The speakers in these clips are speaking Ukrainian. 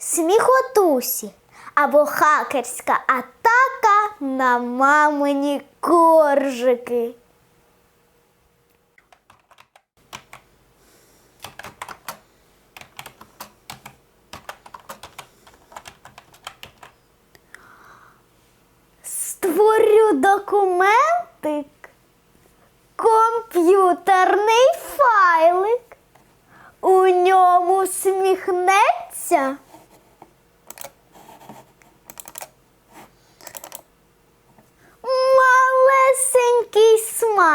сміхотусі або хакерська атака на мамині коржики. Створю документик, комп'ютерний файлик. У ньому сміхнеться.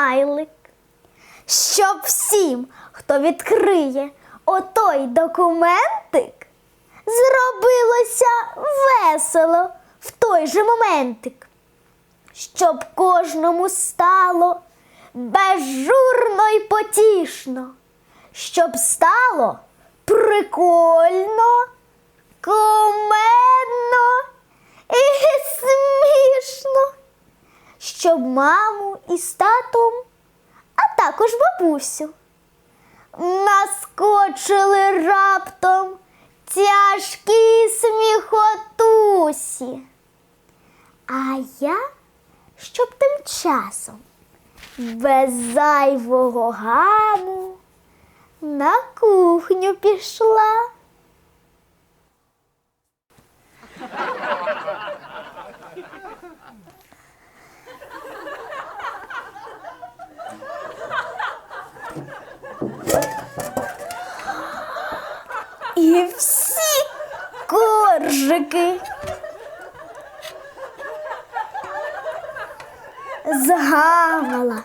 Смайлик, щоб всім, хто відкриє отой документик, зробилося весело в той же моментик, щоб кожному стало безжурно й потішно, щоб стало прикольно, кумедно і смішно, щоб маму із татом, а також бабусю наскочили раптом тяжкі сміхотусі. А я, щоб тим часом без зайвого гаму на кухню пішла. І всі коржики. Згамала